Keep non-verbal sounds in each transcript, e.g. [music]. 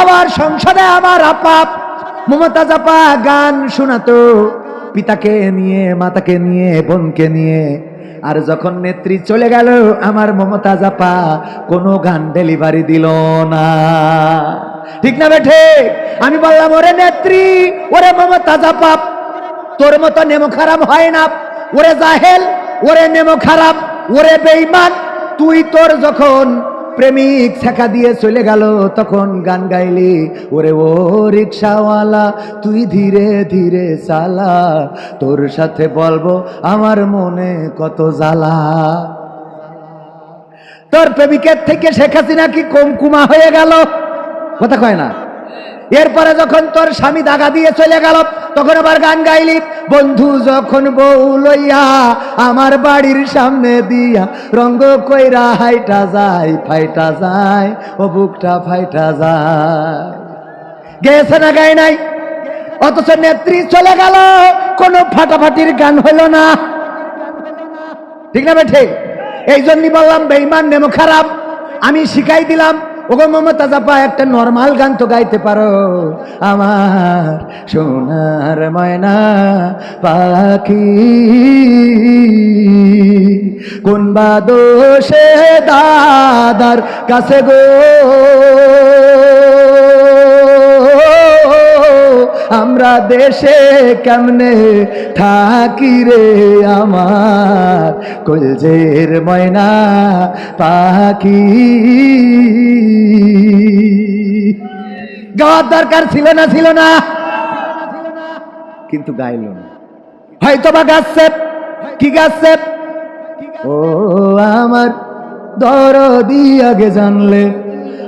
আবার সংসদে আমার আপা মমতা জাপা গান শোনাতো। পিতাকে নিয়ে, মাতাকে নিয়ে, বোনকে নিয়ে। আর যখন নেত্রী চলে গেল, আমার মমতা জাপা কোনো গান ডেলিভারি দিল না। ঠিক না বেঠে আমি বললাম, ওরে নেত্রী, ওরে মমতা আপা তোর মতো নেমো খারাপ হয় না। ওরে জাহেল, ওরে নেমো খারাপ, ওরে বেইমান তুই তোর যখন প্রেমিক ছেকা দিয়ে চলে গেল, তখন গান গাইলি, ওরে ও রিক্সাওয়ালা, তুই ধীরে ধীরে চালা, তোর সাথে বলব আমার মনে কত জ্বালা। তোর প্রেমিকের থেকে শেখ হাসিনা কি কমকুমা হয়ে গেল? কথা কয় না। এরপরে যখন তোর স্বামী দাগা দিয়ে চলে গেল, তখন আবার গান গাইলি, বন্ধু, যখন বউ লইয়া আমার বাড়ির সামনে দিয়া রঙ্গ কইরা হাইটা যায়, ফাইটা যায়, ও বুকটা ফাইটা যায়। গেছে না গায় নাই? অথচ নেত্রী চলে গেল, কোনো ফাটাফাটির গান হইল না। ঠিক না বেঠে? এই জন্যই বললাম বেইমান নেমো খারাপ। আমি শিখাই দিলাম ওগো মমতা জাপা একটা নর্মাল গান তো গাইতে পারো। আমার সোনার ময়না পাখি, কোন বা দোষে দাদার কাছে গো? আমরা দেশে কেমনে থাকি রে আমার? কলজের ময়না পাখি। গাওয়ার দরকার ছিল না ছিল না। কিন্তু গাইল না। হয়তো বা গাচ্ছে, কি গাচ্ছে? ও আমার দরদি আগে জানলে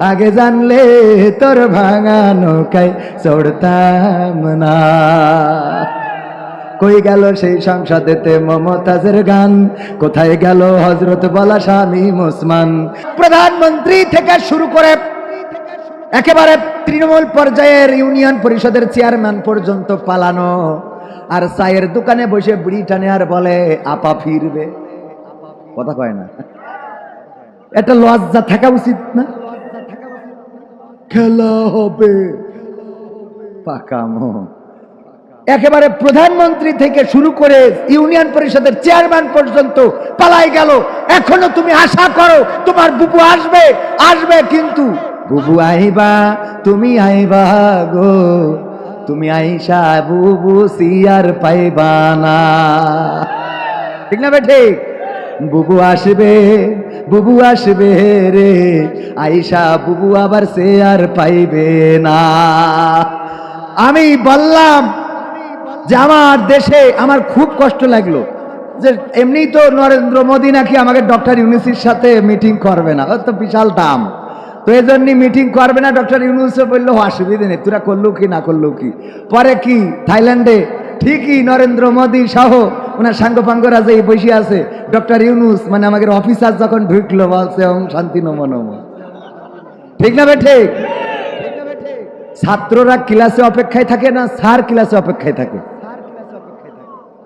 আগে জানলে তোর ভাঙা নৌকায় চড়তাম না। কই গেল সেই সংসদেতে মমতাজের গান? কোথায় গেল হজরত বলা স্বামী মুসমান? প্রধানমন্ত্রী থেকে শুরু করে একেবারে তৃণমূল পর্যায়ের ইউনিয়ন পরিষদের চেয়ারম্যান পর্যন্ত পালানো। আর চায়ের দোকানে বসে বুড়ি টানে আর বলে, আপা ফিরবে। কথা কয় না। এটা লজ্জা থাকা উচিত না? খেলা হবে। পাকামো। একেবারে প্রধানমন্ত্রী থেকে শুরু করে ইউনিয়ন পরিষদের চেয়ারম্যান পর্যন্ত পালাই গেল। এখনও তুমি আশা করো তোমার বুবু আসবে? আসবে কিন্তু। বুবু আইবা তুমি আইবা গো। তুমি আইসা বুবু সিয়ার পাইবা না। ঠিক না বেঠে বুবু আসবে। বুবু আসবে রে। আইসা বুবু আবার সে আর পাইবে না। আমি বললাম যে আমার দেশে আমার খুব কষ্ট লাগল। যে এমনি তো নরেন্দ্র মোদী নাকি আমাকে ডক্টর ইউনুসির সাথে মিটিং করবে না। তো বিশাল দাম। তো এই জন্য মিটিং করবে না। ডক্টর ইউনুস বলল অসুবিধে নেই তোরা করল কি, না করল কি? পরে কি? থাইল্যান্ডে ঠিকই নরেন্দ্র মোদী সহ ওনার সাঙ্গপাঙ্গরা যে বসে আছে, ডক্টর ইউনুস মানে আমাদের অফিসার যখন ঢুকলো, বলছে, ওম শান্তি নম নম। ঠিক না ঠিক? ছাত্ররা ক্লাসে অপেক্ষায় থাকে না স্যার ক্লাসে অপেক্ষায় থাকে?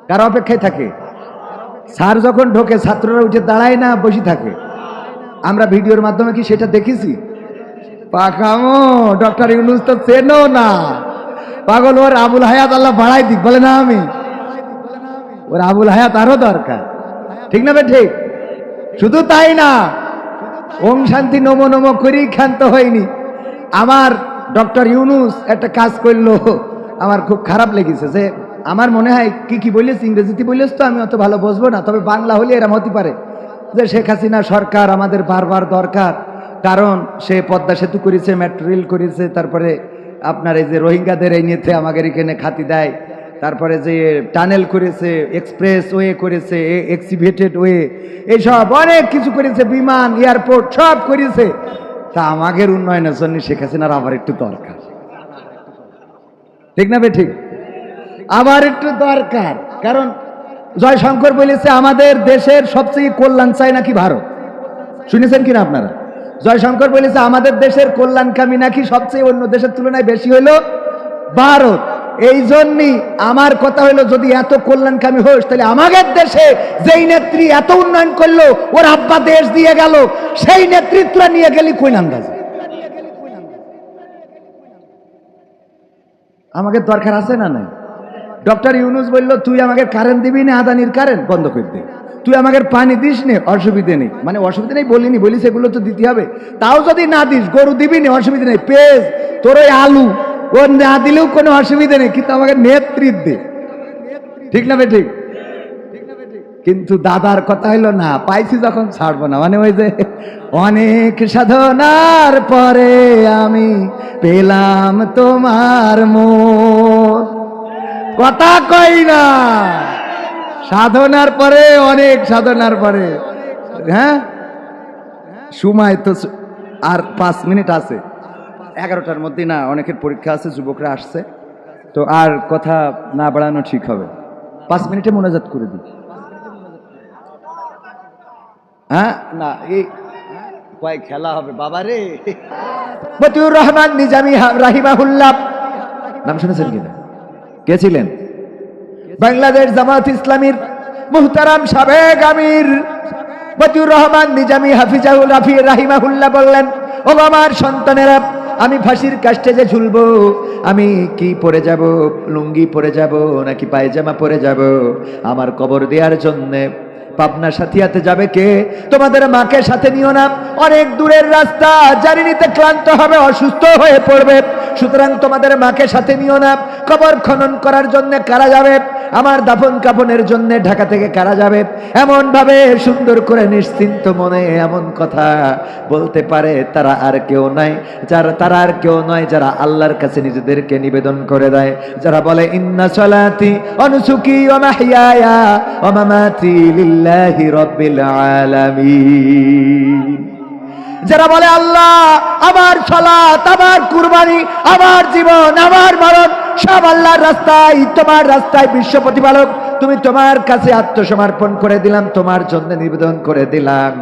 কার অপেক্ষায় থাকে? স্যার যখন ঢোকে, ছাত্ররা উঠে দাঁড়ায় না, বসে থাকে। আমরা ভিডিওর মাধ্যমে কি সেটা দেখেছি? পাকামো, ডক্টর ইউনুস তো চেনো না। পাগল, ওর আবুল হায়াত আল্লাহ বাড়াই দিক, বলে না আমি। ওর আবুল হায়াত আরও দরকার। ঠিক না ঠিক? শুধু তাই না, ওম শান্তি নমো নমো করেই ক্ষান্ত হয়নি। আমার ডক্টর ইউনুস একটা কাজ করল, আমার খুব খারাপ লেগেছে যে আমার মনে হয় কি কি বলিস ইংরেজিতে বলিস তো, আমি অত ভালো বসবো না, তবে বাংলা হলে এরম হতে পারে। যে শেখ হাসিনা সরকার আমাদের বারবার দরকার, কারণ সে পদ্মা সেতু করেছে, মেট্রো রেল করেছে, তারপরে আপনার এই যে রোহিঙ্গাদের এই নিয়েতে আমাদের এখানে খাতি দেয়। তারপরে যে টানেল করেছে, এক্সপ্রেস ওয়ে করেছে এক্সিভেটেড ওয়ে, এইসব অনেক কিছু করেছে, বিমান, এয়ারপোর্ট, সব করেছে। তা আমাদের উন্নয়নের জন্য শেখ হাসিনার আবার একটু দরকার। ঠিক না বে ঠিক? আবার একটু দরকার। কারণ জয়শঙ্কর বলেছে, আমাদের দেশের সবচেয়ে কল্যাণ চাই নাকি ভারত? শুনেছেন কিনা আপনারা? জয়শঙ্কর বলেছে, আমাদের দেশের কল্যাণকামী নাকি সবচেয়ে অন্য দেশের তুলনায় বেশি হইল? ভারত, এই জন্যই আমার কথা হলো যদি এত কল্যাণকামী হোস, তাহলে আমাদের দেশে যেই নেত্রী এত উন্নয়ন করল, ওর আব্বা দেশ দিয়ে গেল, সেই নেতৃত্বরা নিয়ে গেলি কোন আন্দাজে আমাকে দরকার আছে না নাই? ডক্টর ইউনুস বলল, তুই আমাকে কারেন্ট দিবি না, আদানির কারেন্ট বন্ধ করে দে। তুই আমাকে পানি দিস নে, অসুবিধে নেই। মানে অসুবিধা নেই বলিনি, বলিস এগুলো তো দিতে হবে। তাও যদি না দিস, গরু দিবি না, অসুবিধা নেই। পেঁয়াজ, তোর ওই আলু, ও না দিলেও কোনো অসুবিধা নেই, কিন্তু আমাকে নেতৃত্ব দে। ঠিক না বে ঠিক? কিন্তু দাদার কথা হইল না, পাইছি যখন ছাড়বো না। মানে ওই যে অনেক সাধনার পরে আমি পেলাম তোমার মোর। কথা কই না? সাধনার পরে, অনেক সাধনার পরে। হ্যাঁ? সময় তো আর পাঁচ মিনিট আছে। এগারোটার মধ্যে না, অনেকের পরীক্ষা আছে, যুবকরা আসছে। তো আর কথা না বাড়ানো ঠিক হবে। পাঁচ মিনিটে মোনাজাত করে দিই। হ্যাঁ? না, এই কয় খেলা হবে, বাবা রে। রহমান, নিজামি রাহিমাহুল্লাহ। নাম শুনেছেন কিনা? কে ছিলেন? বাংলাদেশ জামাত ইসলামীর মুহতারাম সাবেক আমির বদিউর রহমান নিজামি হাফিজাহুল রাফি রাহিমাহুল্লাহ বললেন ও আমার সন্তানেরা, আমি ফাঁসির কাস্টে যে ঝুলব, আমি কি পরে যাব? লুঙ্গি পরে যাব নাকি পায়জামা পরে যাব? আমার কবর দেওয়ার জন্যে পাবনা সাথিয়াতে যাবে কে? তোমাদের মাকে সাথে নিও না। অনেক দূরের রাস্তা, জানি নিতে ক্লান্ত হবে, অসুস্থ হয়ে পড়বে। সুতরাং তোমাদের মাকে সাথে নিও না। কবর খনন করার জন্য কারা যাবে? আমার দাফন কাফনের জন্য ঢাকা থেকে কারা যাবে? এমন ভাবে সুন্দর করে নিশ্চিন্ত মনে এমন কথা বলতে পারে তারা আর কেউ নাই। যারা তারা আর কেউ নয়, যারা আল্লাহর কাছে নিজেদেরকে নিবেদন করে দেয়। যারা বলে, ইন্না সলাতি অনুসুকি ও মাহিয়ায়া ও লিল্লাহি রব্বিল আলামিন। যারা বলে, আল্লাহ, আমার সলাত, আমার কুরবানি, আমার জীবন, আমার মরণ, সব আল্লাহর রাস্তায়, তোমার রাস্তায় বিশ্ব প্রতিপালক তুমি তোমার কাছে আত্মসমর্পণ করে দিলাম, তোমার জন্য নিবেদন করে দিলাম।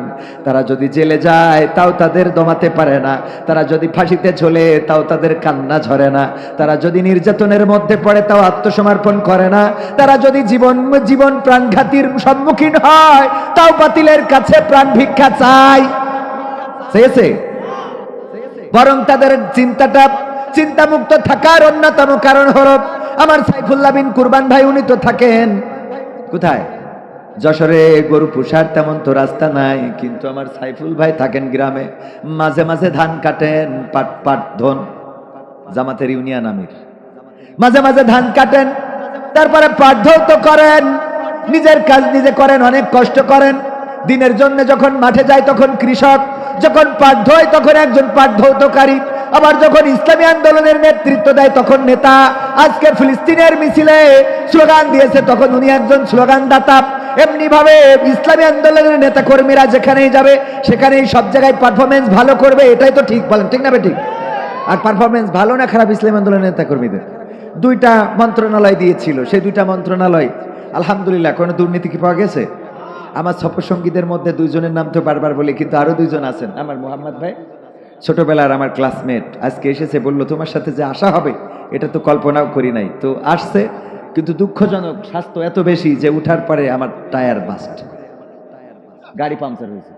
তারা যদি জেলে যায়, তাও তাদের দমাতে পারে না। তারা যদি ফাঁসিতে ঝোলে, তাও তাদের কান্না ঝরে না। তারা যদি নির্যাতনের মধ্যে পড়ে, তাও আত্মসমর্পণ করে না। তারা যদি জীবন জীবন প্রাণঘাতীর সম্মুখীন হয়, তাও বাতিলের কাছে প্রাণ ভিক্ষা চেয়েছে? বরং তাদের চিন্তাটা, চিন্তামুক্ত থাকার অন্যতম কারণ হল আমার সাইফুল্লাহ বিন কুরবান ভাই, উনি তো থাকেন। কোথায়? যশোরে গরু পুষার তেমন তো রাস্তা নাই, কিন্তু আমার সাইফুল ভাই থাকেন গ্রামে। মাঝে মাঝে ধান কাটেন, পাট পাট ধন। জামাতের ইউনিয়ন আমির। মাঝে মাঝে ধান কাটেন, তারপরে পাঠধৌত করেন। নিজের কাজ নিজে করেন, অনেক কষ্ট করেন। দিনের জন্য যখন মাঠে যায় তখন কৃষক, যখন পাঠ্য হয় তখন একজন পাঠধৌতকারী আবার যখন ইসলামী আন্দোলনের নেতৃত্ব দেয় তখন নেতা আজকে ফিলিস্তিনের মিছিলে স্লোগান দিয়েছে, তখন উনি একজন স্লোগান দাতা এমনি ভাবে ইসলামী আন্দোলনের নেতা কর্মীরা যেখানেই যাবে, সেখানেই সব জায়গায় পারফরমেন্স ভালো করবে, এটাই তো ঠিক বলেন, ঠিক না বে ঠিক? আর পারফরমেন্স ভালো না খারাপ ইসলাম আন্দোলনের নেতা কর্মীদের দুইটা মন্ত্রণালয় দিয়েছিল, সেই দুইটা মন্ত্রণালয়, আলহামদুলিল্লাহ, কোনো দুর্নীতি কি পাওয়া গেছে? আমার সফরসঙ্গীদের মধ্যে দুইজনের নাম তো বারবার বলি, কিন্তু আরও দুইজন আছেন, আমার মোহাম্মদ ভাই। ছোটবেলার আমার ক্লাসমেট আজকে এসেছে, বলল, তোমার সাথে যে আশা হবে, এটা তো কল্পনাও করি নাই। তো আসছে, কিন্তু দুঃখজনক স্বাস্থ্য এত বেশি যে উঠার পরে আমার টায়ার বাস্ট গাড়ি পাংচার হয়েছে।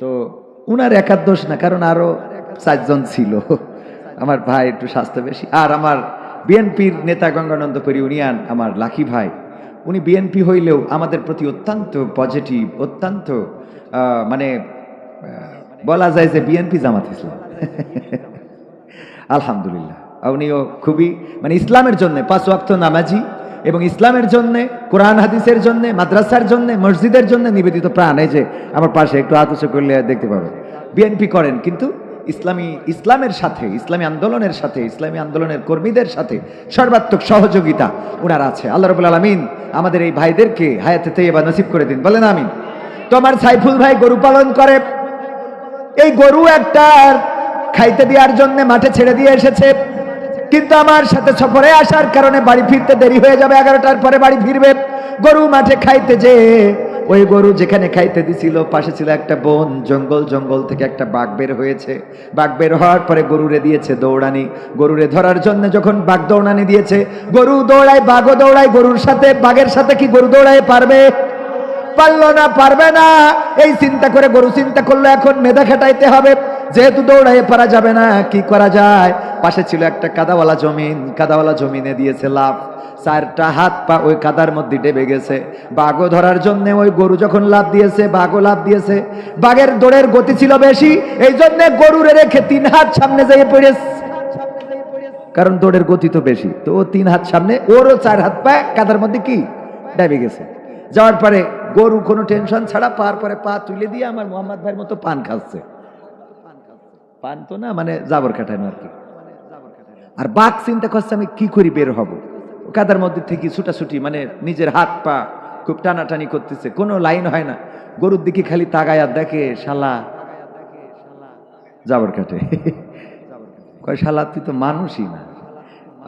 তো উনার একার দোষ না, কারণ আরও চারজন ছিল। আমার ভাই একটু স্বাস্থ্য বেশি। আর আমার বিএনপির নেতা গঙ্গানন্দপুরী ইউনিয়ন আমার লাখি ভাই, উনি বিএনপি হইলেও আমাদের প্রতি অত্যন্ত পজিটিভ অত্যন্ত মানে বলা যায় যে বিএনপি জামাত ইসলাম। আলহামদুলিল্লাহ। উনিও খুবই মানে ইসলামের জন্য পাঁচ ওয়াক্ত নামাজি এবং ইসলামের জন্য, কোরআন, হাদিসের জন্য, মাদ্রাসার জন্য, মসজিদের জন্য নিবেদিত প্রাণ। এই যে আমার পাশে একটু আতস করলে দেখতে পাবে বিএনপি করেন কিন্তু ইসলামী, ইসলামের সাথে, ইসলামী আন্দোলনের সাথে, ইসলামী আন্দোলনের কর্মীদের সাথে সর্বাত্মক সহযোগিতা ওনার আছে। আল্লাহ রবুল আলমিন আমাদের এই ভাইদেরকে হায়াতে তৈবা নসিব করে দিন। বলেন আমিন। তোমার সাইফুল ভাই গরু পালন করে এই গরু একটা খাইতে দেওয়ার জন্য মাঠে ছেড়ে দিয়ে এসেছে। কিন্তু আমার সাথে সফরে আসার কারণে বাড়ি ফিরতে দেরি হয়ে যাবে, এগারোটার পরে বাড়ি ফিরবে। গরু মাঠে খাইতে যে, ওই গরু যেখানে খাইতে দিছিল, পাশে ছিল একটা বন, জঙ্গল জঙ্গল থেকে একটা বাঘ বের হয়েছে। বাঘ বের হওয়ার পরে গরুরে দিয়েছে দৌড়ানি। গরুরে ধরার জন্য যখন বাঘ দৌড়ানি দিয়েছে, গরু দৌড়ায়, বাঘও দৌড়ায়, গরুর সাথে, বাঘের সাথে কি গরু দৌড়ায় পারবে? পারল না, পারবে না। এই চিন্তা করে গরু চিন্তা করল, এখন মেধা খেটাইতে হবে। যেহেতু দৌড়াইয়ে পারা যাবে না, কি করা যায়? পাশে ছিল একটা কাদাওয়ালা জমিন, কাদাওয়ালা জমিনে দিয়েছে লাভ চারটা হাত পা ওই কাদার মধ্যে ডেবে গেছে। বাঘও ধরার জন্য ওই গরু যখন লাভ দিয়েছে, বাঘও লাভ দিয়েছে। বাঘের দৌড়ের গতি ছিল বেশি, এই জন্য গরুরে রেখে তিন হাত সামনে যেয়ে পড়েছে। কারণ দৌড়ের গতি তো বেশি। তো ও তিন হাত সামনে, ওরও চার হাত পা কাদার মধ্যে কি? ডেবে গেছে। যাওয়ার পরে গরু কোনো টেনশন ছাড়া পার পরে পা তুলে দিয়ে আমার মোহাম্মদ ভাইয়ের মতো পান খাচ্ছে। পান তো না মানে জাবর কাটানো আর কি। আর বাঘ চিন্তা করছে আমি কি করি বের হব। কাদার মধ্যে থেকে ছুটাছুটি মানে নিজের হাত পা খুব টানাটানি করতেছে। কোনো লাইন হয় না। গরুর দিকে খালি তাগায় দেখে, শালা। জাবর কাটে কয়, শালা, তুই তো মানুষই না।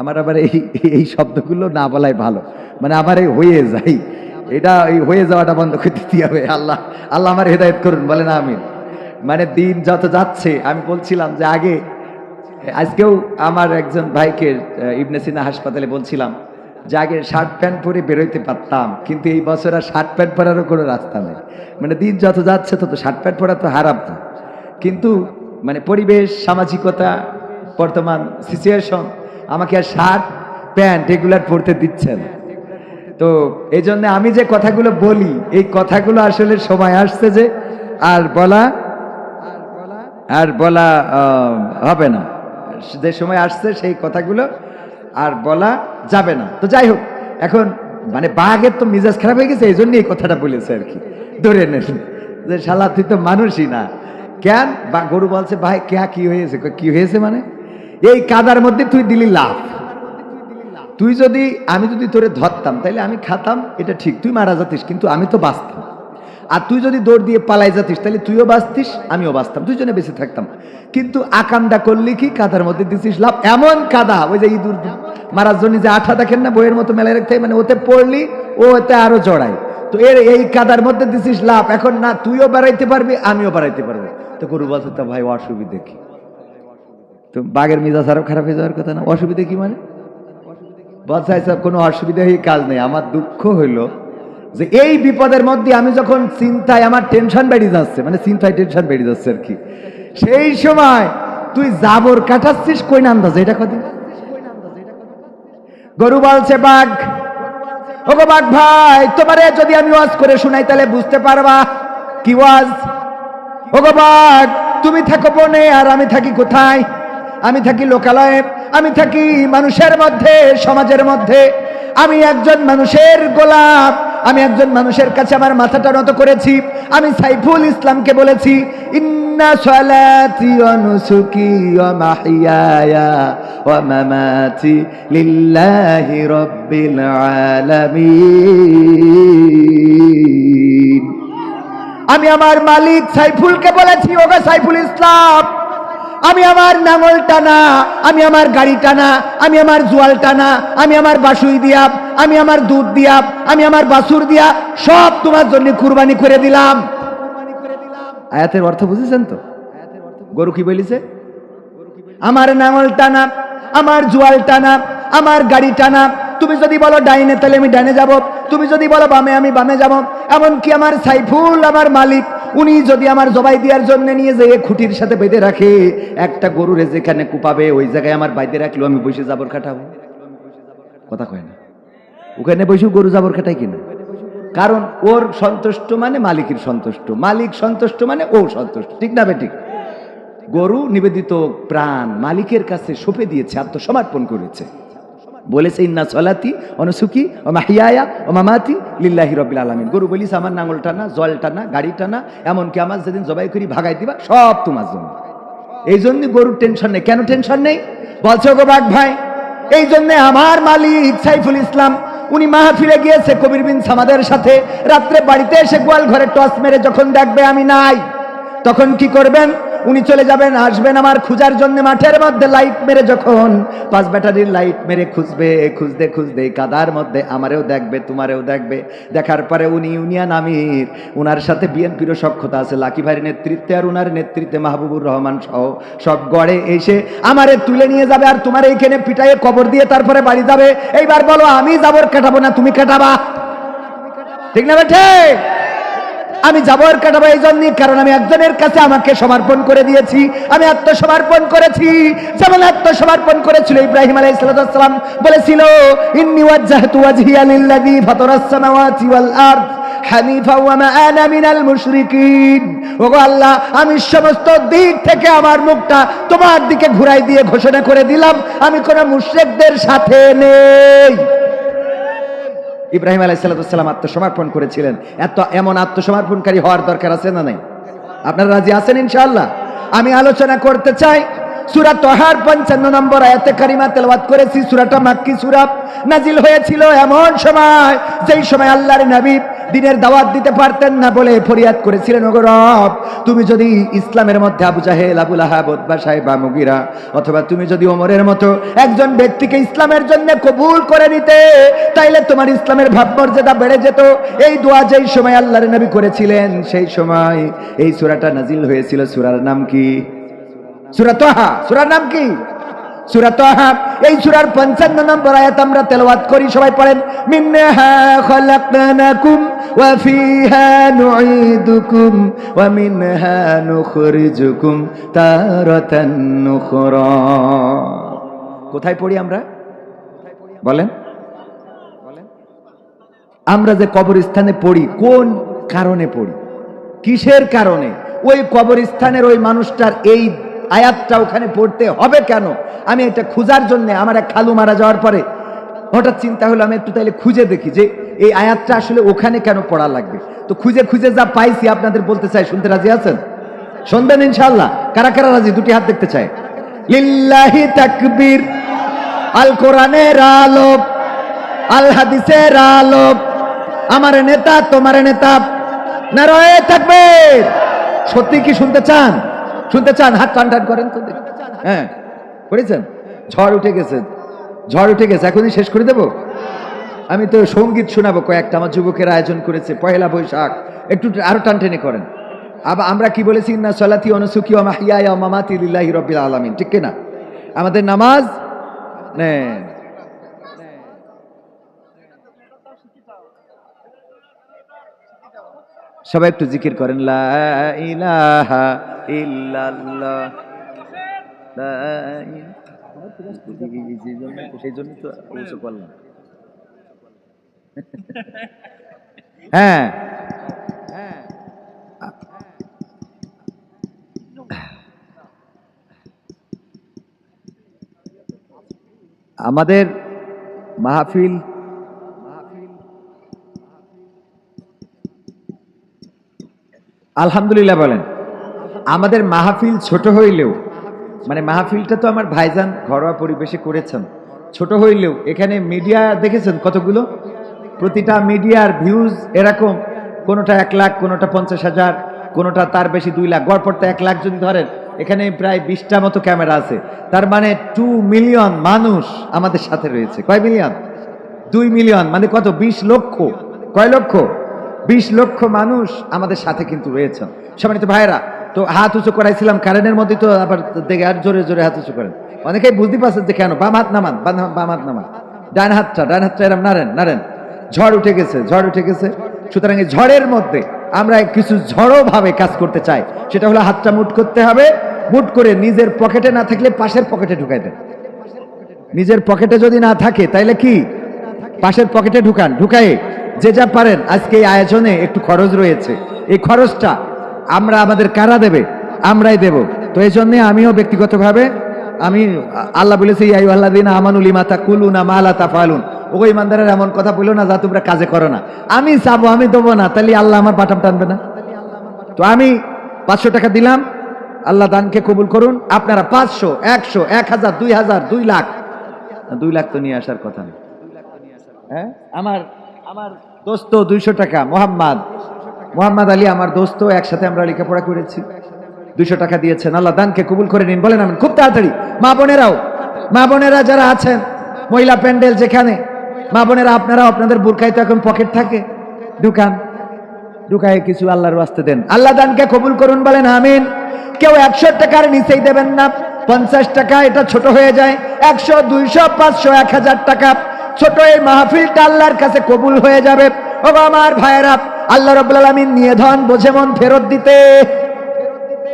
আমার আবার এই এই শব্দগুলো না বলাই ভালো। মানে আমার এই হয়ে যাই এটা এই হয়ে যাওয়াটা বন্ধ করে দিতে হবে। আল্লাহ আল্লাহ আমার হেদায়ত করুন, বলেন আমিন। মানে দিন যত যাচ্ছে, আমি বলছিলাম যে আগে, আজকেও আমার একজন ভাইকে ইবনে সিনা হাসপাতালে বলছিলাম যে আগে শার্ট প্যান্ট পরে বেরোইতে পারতাম, কিন্তু এই বছর আর শার্ট প্যান্ট পরারও কোনো রাস্তা নেই। মানে দিন যত যাচ্ছে, তত শার্ট প্যান্ট পরা তো হারাম না। কিন্তু মানে পরিবেশ, সামাজিকতা, বর্তমান সিচুয়েশন আমাকে আর শার্ট, প্যান্ট এগুলার পরতে দিচ্ছে না। তো এই জন্য আমি যে কথাগুলো বলি, এই কথাগুলো আসলে সময় আসছে যে আর বলা আর বলা হবে না। যে সময় আসছে সেই কথাগুলো আর বলা যাবে না। তো যাই হোক, এখন মানে বাঘের তো মিজাজ খারাপ হয়ে গেছে, এই জন্য এই কথাটা বলেছে আর কি। ধরে নেন যে শালা, তুই তো মানুষই না। কেন? বা গরু বলছে, ভাই, কে, কি হয়েছে? কি হয়েছে মানে? এই কাদার মধ্যে তুই দিলি লাভ তুই যদি, আমি যদি তোরে ধরতাম তাহলে আমি খাতাম, এটা ঠিক, তুই মারা যাতিস, কিন্তু আমি তো বাঁচতাম। আর তুই যদি দৌড় দিয়ে পালাই যাতিস তাহলে তুইও বাঁচতিস, আমিও বাঁচতাম দুজনে বেঁচে থাকতাম। কিন্তু আকামটা করলি কি? কাদার মধ্যে দিছিস লাভ। এমন কাদা, ওই যে ইঁদুর মারার জন্য যে আঠা দেখেন না, বইয়ের মতো মেলায় রাখতে মানে ওতে পড়লি ও ওতে আরও জড়ায়। তো এর এই কাদার মধ্যে দিছিস লাভ, এখন না, তুইও বাড়াইতে পারবি, আমিও বাড়াইতে পারব। তো গরু বলছে ভাই, অসুবিধে কি? তো বাঘের মিজাজ আরও খারাপ হয়ে যাওয়ার কথা না? অসুবিধে কি মানে? বলছে আচ্ছা কোনো অসুবিধা হয়ে কাজ নেই। আমার দুঃখ হইল যে এই বিপদের মধ্যে আমি যখন চিন্তায় আমার টেনশন বেড়ে যাচ্ছে মানে চিন্তায় টেনশন বেড়ে যাচ্ছে আর কি, সেই সময় তুই জাবর কাটাচ্ছিস কই আন্দাজ এটা কদিন? গরু বলছে, বাঘ। ওগো বাঘ ভাই, তোমারে যদি আমি ওয়াজ করে শুনাই তাহলে বুঝতে পারবা কি ওয়াজ? ওগো বাঘ, তুমি থাকো বনে আর আমি থাকি কোথায়? আমি থাকি লোকালয়ে। আমি থাকি মানুষের মধ্যে, সমাজের মধ্যে। আমি একজন মানুষের গোলাপ আমি একজন মানুষের কাছে আমার মাথাটা নত করেছি। আমি সাইফুল ইসলামকে বলেছি, ইন্না আমি আমার মালিক সাইফুলকে বলেছি, ওগো সাইফুল ইসলাম আমি আমার নাঙল টানা, আমি আমার গাড়ি টানা, আমি আমার জোয়াল টানা, আমি আমার বাসুই দিয়া, আমি আমার দুধ দিয়া, আমি আমার বাসুর দিয়া, সব তোমার জন্য কুরবানি করে দিলাম। আয়াতের অর্থ বুঝেছেন তো? গরু কি বলিছে? আমার নাঙল টানা, আমার জোয়াল টানা, আমার গাড়ি টানা, তুমি যদি বলো ডাইনে তাহলে আমি ডাইনে যাব, তুমি যদি বলো বামে আমি বামে যাব, এমনকি আমার সাইফুল, আমার মালিক উনি যদি আমার জবাই দেওয়ার জন্য নিয়ে যেয়ে খুঁটির সাথে বেঁধে রাখে, একটা গরুরে যেখানে কুপাবে, ওই জায়গায় আমার বাইতে রাখল আমি বসে জাবর কাটাবো কথা কয় না। ওখানে বসে গরু জাবর কাটাই কিনা? কারণ ওর সন্তুষ্ট মানে মালিকের সন্তুষ্ট। মালিক সন্তুষ্ট মানে ও সন্তুষ্ট। ঠিক না বেঠিক? গরু নিবেদিত প্রাণ মালিকের কাছে সঁপে দিয়েছে, আত্মসমর্পণ করেছে। বলেছে, ইন্না সলাতি অনুসুকি ও মাহিয়ায়া ও মামাতি লিল্লাহি রবিল আলমিন। গরু বলিস, আমার নাঙল টানা, জল টানা, গাড়ি টানা, এমনকি আমার যেদিন জবাই করি, ভাগাই দিবা, সব তোমার জন্য। এই জন্য গরুর টেনশন নেই। কেন টেনশন নেই? বলছে গো বাঘ ভাই এই জন্য আমার মালিক সাইফুল ইসলাম, উনি মাহফিলে গিয়েছে কবির বিন সামাদের সাথে। রাত্রে বাড়িতে এসে গোয়াল ঘরে টস মেরে যখন দেখবে আমি নাই, তখন কি করবেন? উনি চলে যাবেন, আসবেন আমার খুঁজার জন্য মাঠের মধ্যে লাইট মেরে যখন। পাঁচ ব্যাটারির লাইট মেরে খুঁজবে, খুঁজতে খুঁজতে কাদার মধ্যে আমারেও দেখবে, তোমারেও দেখবে। দেখার পরে উনি ইউনিয়ন আমির, উনার সাথে বিএনপিরও সক্ষতা আছে। লাকি ভাইয়ের নেতৃত্বে আর উনার নেতৃত্বে মাহবুবুর রহমান সহ সব গড়ে এসে আমারে তুলে নিয়ে যাবে আর তোমার এইখানে পিটাইয়ে কবর দিয়ে তারপরে বাড়ি যাবে। এইবার বলো, আমি যাবর কাটাবো না, তুমি কাটাবা? ঠিক না বেঠে? আমি যাবর কাটাবো এই জন্যই কারণ আমি একজনের কাছে আমাকে সমর্পণ করে দিয়েছি। আমি আত্মসমর্পণ করেছি। যেমন আত্মসমর্পণ করেছিল ইব্রাহিম আলাইহিস সালাম বলেছিল হানিফা আল্লাহ, আমি সমস্ত দিক থেকে আমার মুখটা তোমার দিকে ঘুরাই দিয়ে ঘোষণা করে দিলাম, আমি কোনো মুশরিকদের সাথে নেই। ইব্রাহিম আলাইসাল্লাম আত্মসমর্পণ করেছিলেন। এত এমন আত্মসমর্পণকারী হওয়ার দরকার আছে না নাই? আপনারা রাজি আছেন ইনশাআল্লাহ? আমি আলোচনা করতে চাই, সুরা তোহার পঞ্চান্ন নম্বর আয়াতে কারিমা তেলাওয়াত করেছি, সুরাটা মাক্কি সুরা নাজিল হয়েছিল এমন সময়, যেই সময় আল্লাহর নবী দিনের দাওয়াত দিতে পারতেন না বলে ফরিয়াদ করেছিলেন, ওগো তুমি যদি ইসলামের মধ্যে আবু জাহেল আবুল আহাব উতবা সাহেব বা মুগিরা, অথবা তুমি যদি ওমরের মতো একজন ব্যক্তিকে ইসলামের জন্য কবুল করে নিতে, তাইলে তোমার ইসলামের ভাবমর্যাদা বেড়ে যেত। এই দোয়া যেই সময় আল্লাহর নবী করেছিলেন, সেই সময় এই সূরাটা নাজিল হয়েছিল। সূরার নাম কি? সূরা তোহা। সূরার নাম কি? এই সূরার 55 নম্বর আয়াত আমরা তেলাওয়াত করি, সবাই পড়েন মিনহা খলাকনাকুম নুঈদুকুম ওয়া মিনহা নুখরিজুকুম তারাতান নুখরা কোথায় পড়ি আমরা? বলেন। আমরা যে কবরস্থানে পড়ি, কোন কারণে পড়ি? কিসের কারণে? ওই কবরস্থানের ওই মানুষটার এই আয়াতটা ওখানে পড়তে হবে কেন? আমি এটা খুঁজার জন্য, আমার এক খালু মারা যাওয়ার পরে হঠাৎ চিন্তা হলো, আমি একটু তাইলে খুঁজে দেখি যে এই আয়াতটা আসলে ওখানে কেন পড়া লাগবে? তো খুঁজে খুঁজে যা পাইছি, আপনাদের বলতে চাই, শুনতে রাজি আছেন? শুনবেন ইনশাল্লাহ কারা কারা রাজি? দুটি হাত দেখতে চাই। লিল্লাহি তাকবীর, আল কোরআনের আলোক, আল হাদিসের আলোক। আমার নেতা, তোমার নেতা। নারায় থাকবে সত্যি কি শুনতে চান? শুনতে চান? হাত টান টান করেন তো হ্যাঁ করেছেন ঝড় উঠে গেছে। ঝড় উঠে গেছে। এখনই শেষ করে দেব? আমি তো সংগীত শোনাবো, কয়েকটা আমার যুবকের আয়োজন করেছে পয়লা বৈশাখ। একটু আরও টান টেনে করেন। আবার আমরা কি বলেছি? না সলাতি অনুসুকি ও মাহিয়া মামাতি লিল্লাহি রব্বিল আলামিন। ঠিক কিনা? আমাদের নামাজ? সবাই একটু জিকির করেন, লা সেই জন্য তো হ্যাঁ। আমাদের মাহফিল আলহামদুলিল্লাহ বলেন। আমাদের মাহফিল ছোট হইলেও মানে মাহফিলটা তো আমার ভাইজান ঘরোয়া পরিবেশে করেছেন, ছোট হইলেও, এখানে মিডিয়া দেখেছেন কতগুলো? প্রতিটা মিডিয়ার ভিউজ এরকম। কোনোটা এক লাখ, কোনোটা পঞ্চাশ হাজার, কোনোটা তার বেশি দুই লাখ। গড়পড়তে এক লাখ যদি ধরেন, এখানে প্রায় বিশটা মতো ক্যামেরা আছে। তার মানে টু মিলিয়ন মানুষ আমাদের সাথে রয়েছে। কয় মিলিয়ন দুই মিলিয়ন মানে কত? বিশ লক্ষ। কয় লক্ষ? বিশ লক্ষ মানুষ আমাদের সাথে কিন্তু রয়েছেন। সম্মানিত ভাইরা তো হাত উঁচু করাইছিলাম কারেন্টের মধ্যে তো আবার দেখে আর জোরে জোরে হাত উঁচু করেন। অনেকেই বুঝতে পারছেন যে কেন? বাম হাত নামান, বাম হাত নামান। ডান হাতটা ডান হাতটা এরম নারেন নারেন ঝড় উঠে গেছে, ঝড় উঠে গেছে। সুতরাং এই ঝড়ের মধ্যে আমরা কিছু ঝড়ো ভাবে কাজ করতে চাই। সেটা হলো হাতটা মুট করতে হবে। মুট করে নিজের পকেটে না থাকলে পাশের পকেটে ঢুকাই দেন। নিজের পকেটে যদি না থাকে, তাইলে কি? পাশের পকেটে ঢুকান ঢুকায়ে যে যা পারেন, আজকে এই আয়োজনে একটু খরচ রয়েছে। এই খরচটা আমরা আমাদের কারা দেবে? আমরাই দেব। তো এই জন্যে আমিও ব্যক্তিগতভাবে, আমি আল্লাহ বলেছি আল্লাহ দিন আমানুল ইমাতা কুলুনা মালা তাফালুন। ও ইমানদারের এমন কথা বলো না যা তোমরা কাজে করো না। আমি চাবো, আমি দেবো না, তাহলে আল্লাহ আমার বাটাম টানবে না। তো আমি পাঁচশো টাকা দিলাম, আল্লাহ দানকে কবুল করুন। আপনারা পাঁচশো, একশো, এক হাজার, দুই হাজার, দুই লাখ। দুই লাখ তো নিয়ে আসার কথা নেই হ্যাঁ? আমার আমার দোস্ত দুইশো টাকা, মোহাম্মদ। মোহাম্মদ আলী আমার দোস্ত, একসাথে আমরা লেখাপড়া করেছি। দুইশো টাকা দিয়েছেন, আল্লাহ দানকে কবুল করে নিন। বলেন আমি খুব তাড়াতাড়ি। মা বোনেরাও, মা বোনেরা যারা আছেন, মহিলা প্যান্ডেল যেখানে মা বোনেরা আপনারা আপনাদের বুরকায় তো এখন পকেট থাকে। দোকান। ঢুকায় কিছু আল্লাহর ওয়াস্তে দেন। আল্লাহ দানকে কবুল করুন বলেন, আমিন। কেউ একশো টাকার নিচেই দেবেন না। পঞ্চাশ টাকা, এটা ছোট হয়ে যায়। একশো, দুইশো, পাঁচশো, এক হাজার টাকা। ছোট এই মাহফিলটা আল্লাহর কাছে কবুল হয়ে যাবে। ও আমার ভাইয়েরা, আল্লাহ রব্বুল আলমিন নিয়ে ধন, বোঝে মন ফেরত দিতে।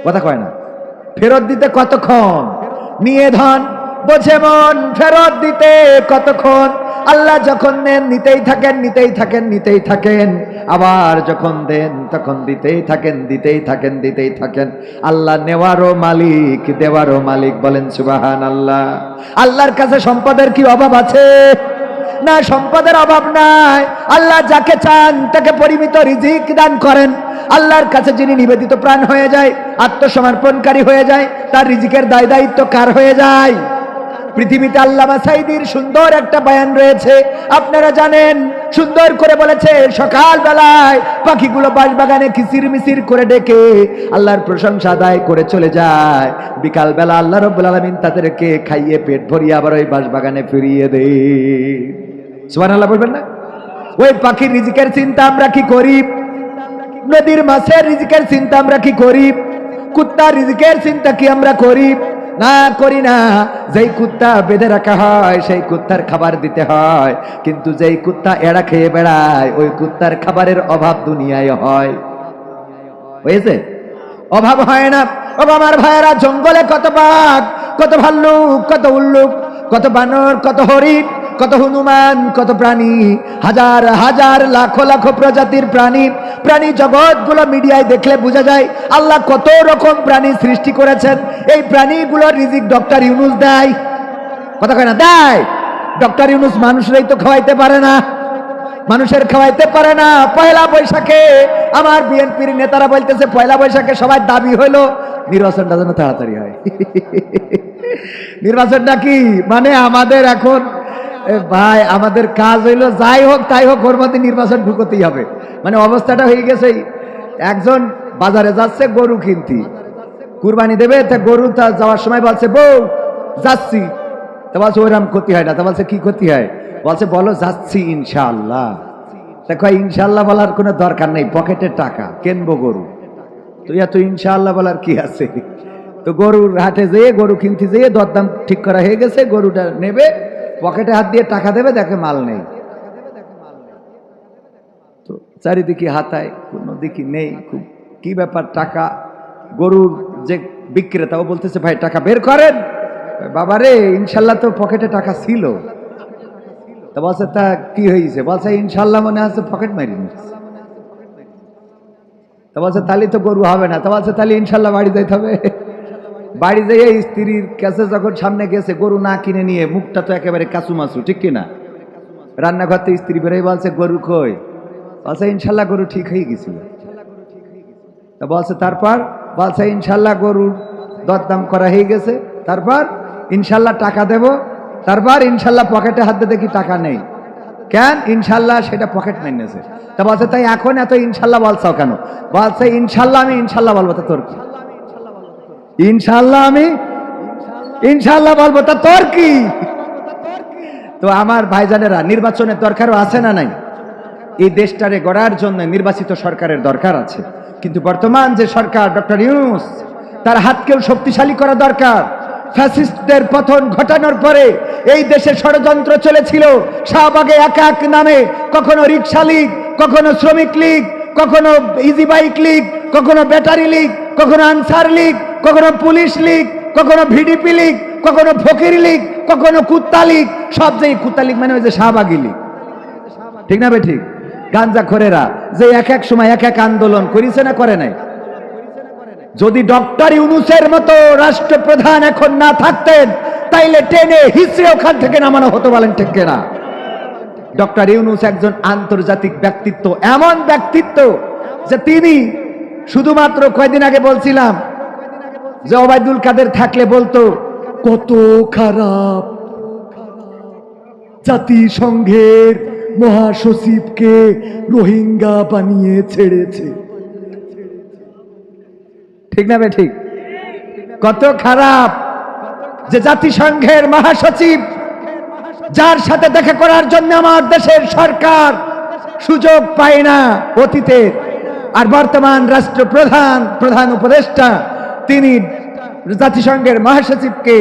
কথা কয় না। ফেরত দিতে কতক্ষণ? নিয়ে ধন, বোঝে মন ফেরত দিতে কতক্ষণ? আল্লাহ যখন নেন নিতেই থাকেন নিতেই থাকেন নিতেই থাকেন। আবার যখন দেন, তখন দিতেই থাকেন দিতেই থাকেন দিতেই থাকেন। আল্লাহ নেওয়ারও মালিক, দেওয়ারও মালিক বলেন সুবাহান আল্লাহ আল্লাহর কাছে সম্পদের কি অভাব আছে? না, সম্পদের অভাব নাই। আল্লাহ যাকে চান, তাকে পরিমিত রিজিক দান করেন। আল্লাহর কাছে যিনি নিবেদিত প্রাণ হয়ে যায়, আত্মসমর্পণকারী হয়ে যায়, তার রিজিকের দায় দায়িত্ব কার হয়ে যায়? পৃথিবীতে আল্লামা সাইদির সুন্দর একটা বয়ান রয়েছে। আপনারা জানেন, সুন্দর করে বলেছে সকাল বেলায় পাখিগুলো বাঁশবাগানে কিসির মিসির করে ডেকে আল্লাহর প্রশংসা আদায় করে চলে যায়। বিকাল বেলা আল্লাহ রব্বুল আলমিন তাদেরকে খাইয়ে পেট ভরিয়ে আবার ওই বাঁশবাগানে ফিরিয়ে দেয়। সুবান আল্লাহ বলবেন না? ওই পাখির রিজিকের চিন্তা আমরা কি করি? নদীর মাছের রিজিকের চিন্তা আমরা কি করি? কুত্তার রিজিকের চিন্তা কি আমরা করি? না করি না। যেই কুত্তা বেঁধে রাখা হয়, সেই কুত্তার খাবার দিতে হয়। কিন্তু যেই কুত্তা এড়া খেয়ে বেড়ায়, ওই কুত্তার খাবারের অভাব দুনিয়ায় হয়। হয়েছে? অভাব হয় না। ও আমার ভাইয়েরা, জঙ্গলে কত বাঘ, কত ভাল্লুক, কত উল্লুক, কত বানর, কত হরিণ কত হনুমান, কত প্রাণী, হাজার হাজার, লাখো লাখো প্রজাতির প্রাণী প্রাণী জগৎগুলো মিডিয়ায় দেখলে বোঝা যায় আল্লাহ কত রকম প্রাণী সৃষ্টি করেছেন। এই প্রাণীগুলোর রিজিক ডক্টর ইউনুস দেয়। কথা কয় না? দেয়। ডক্টর ইউনুস মানুষরাই তো খাওয়াইতে পারে না। মানুষের খাওয়াইতে পারে না। পয়লা বৈশাখে আমার বিএনপির নেতারা বলতেছে, পয়লা বৈশাখে সবাই দাবি হইল, নির্বাচনটা যেন তাড়াতাড়ি হয়। [laughs] নির্বাচনটা কি? মানে আমাদের এখন ভাই, আমাদের কাজ হইল যাই হোক, তাই হোক, ওর মধ্যে নির্বাচন ঢুকতেই হবে। মানে অবস্থাটা হয়ে গেছে একজন বাজারে যাচ্ছে, গরু কিনতি। কুরবানি দেবে, তা গরু তা যাওয়ার সময় বলছে, বউ, যাচ্ছি। তা বলছে, ওইরকম ক্ষতি হয় না। তা বলছে, কি ক্ষতি হয়? বলছে, বলো, যাচ্ছি ইনশাআল্লাহ। দেখো ইনশাআল্লাহ বলার কোনো দরকার নেই পকেটের টাকা, কেনবো গরু। তো এত ইনশাআল্লাহ বলার কি আছে? তো গরুর হাটে যেয়ে, গরু কিনতে যেয়ে, দরদাম ঠিক করা হয়ে গেছে, গরুটা নেবে। পকেটে হাত দিয়ে টাকা দেবে, দেখে মাল নেই। তো চারিদিকে হাতায়, কোনো দিকে নেই, খুব কি ব্যাপার টাকা? গরুর যে বিক্রেতা, ও বলতেছে, ভাই, টাকা বের করেন। বাবারে ইনশাল্লাহ তো পকেটে টাকা ছিল। তা বলছে, তা কি হয়েছে? বলছে, ইনশাল্লাহ মনে আছে পকেট মারি নিচ্ছে তা বলছে, তাহলে তো গরু হবে না। তা বলছে, তাহলে ইনশাল্লাহ বাড়ি যাইতে হবে। বাড়ি যেয়ে স্ত্রীর কাছে যখন সামনে গেছে, গরু না কিনে নিয়ে মুখটা তো একেবারে কাচুমাচু ঠিক কিনা রান্নাঘর থেকে স্ত্রী বেরোয়, বলছে, গরু কই? বলছে, ইনশাল্লাহ গরু ঠিক হয়ে গেছিল। তা বলছে, তারপর? বলছে, ইনশাল্লাহ গরুর দরদাম করা হয়ে গেছে। তারপর, ইনশাল্লাহ টাকা দেব। তারপর, ইনশাল্লাহ পকেটে হাতে দেখি টাকা নেই। কেন? ইনশাল্লাহ সেটা পকেট মেনেছে তা বলছে, তাই এখন এত ইনশাল্লাহ বলছাও কেন? বলছে, ইনশাল্লাহ আমি ইনশাল্লাহ বলব, তা তোর কি? ইনশাল্লাহ আমি ইনশাল্লাহ বলব। তা তোর কি? তো আমার ভাইজানেরা, নির্বাচনের দরকারও আছে না নাই? এই দেশটারে গড়ার জন্য নির্বাচিত সরকারের দরকার আছে। কিন্তু বর্তমান যে সরকার, ডক্টর ইউনুস, তার হাতকেও শক্তিশালী করা দরকার। ফ্যাসিস্টদের পতন ঘটানোর পরে এই দেশে ষড়যন্ত্র চলেছিল, শাহবাগে এক এক নামে। কখনো রিক্সা লীগ, কখনো শ্রমিক লীগ, কখনো ইজি বাইক লীগ, কখনো ব্যাটারি লীগ, কখনো আনসার লীগ কখনো পুলিশ লীগ, কখনো ভিডিপি লীগ, কখনো ফকির লীগ, কখনো কুত্তা লীগ, সব যে কুত্তা লীগ মানে ওই যে শাহবাগি লীগ। ঠিক না বে ঠিক? গাঞ্জা খোরেরা যে এক এক সময় এক এক আন্দোলন করেছে না করে নাই? যদি ডক্টর ইউনুসের মতো রাষ্ট্রপ্রধান এখন না থাকতেন, তাইলে টেনে হিসড়ে ওখান থেকে নামানো হতো বলেন ঠিক না ডক্টর ইউনুস একজন আন্তর্জাতিক ব্যক্তিত্ব, এমন ব্যক্তিত্ব যে তিনি শুধুমাত্র কয়দিন আগে বলছিলাম যে ওবায়দুল কাদের থাকলে বলতো, কত খারাপ জাতিসংঘের মহাসচিবকে রোহিঙ্গা বানিয়ে ছেড়েছে। ঠিক না ঠিক? কত খারাপ যে জাতিসংঘের মহাসচিব যার সাথে দেখা করার জন্য আমার দেশের সরকার সুযোগ পায় না অতীতে আর বর্তমান রাষ্ট্রপ্রধান, প্রধান উপদেষ্টা তিনি জাতিসংঘের মহাসচিবকে